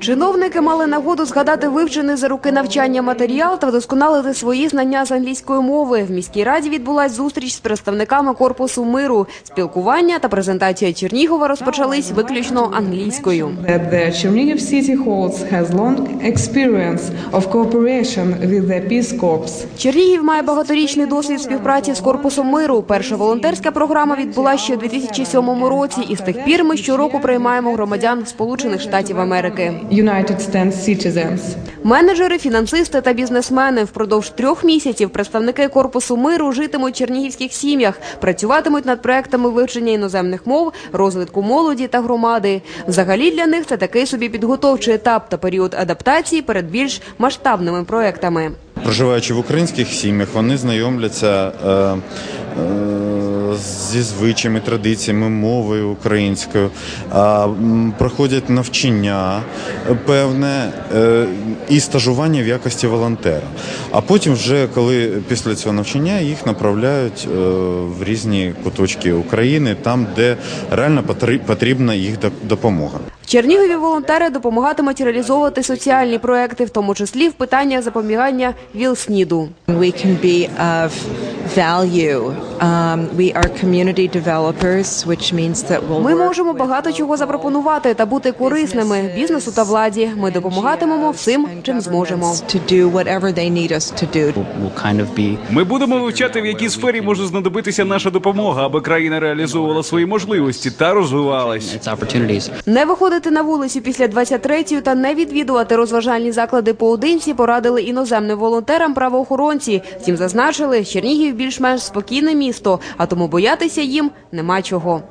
Чиновники мали нагоду згадати вивчений за руки навчання матеріал та вдосконалити свої знання з англійської мови. В міській раді відбулась зустріч з представниками корпусу миру. Спілкування та презентація Чернігова розпочались виключно англійською. Чернігів має багаторічний досвід співпраці з корпусом миру. Перша волонтерська програма відбулася ще у 2007 році, і з тих пір ми щороку приймаємо громадян Сполучених Штатів Америки. United States citizens. Менеджери, фінансисти та бізнесмени впродовж трьох місяців представники корпусу миру житимуть в чернігівських сім'ях, працюватимуть над проектами вивчення іноземних мов, розвитку молоді та громади. Взагалі для них це такий собі підготовчий етап та період адаптації перед більш масштабними проектами. Проживаючи в українських сім'ях, вони знайомляться е, е, зі звичаями, традиціями, мовою українською, проходять навчання е, певне е, і стажування в якості волонтера. А потім, вже коли після цього навчання їх направляють е, в різні куточки України, там, де реально потрібна їх допомога. Чернігові волонтери допомагатимуть реалізовувати соціальні проекти, в тому числі в питаннях запобігання ВІЛ-СНІДу. Value. Um, we are community developers, which means that we'll Ми можемо багато чого запропонувати та бути корисними бізнесу та владі. Ми допомагатимемо всім, чим зможемо. to do whatever they need us to do. will kind of be Ми будемо вивчати, в якій сфері може знадобитися наша допомога, аби країна реалізовувала свої можливості та розвивалась. its. Не виходити на вулицю після 23-ї та не відвідувати розважальні заклади поодинці порадили іноземним волонтерам правоохоронці. Втім, зазначили, Чернігів більш-менш спокійне місто, а тому боятися їм нема чого.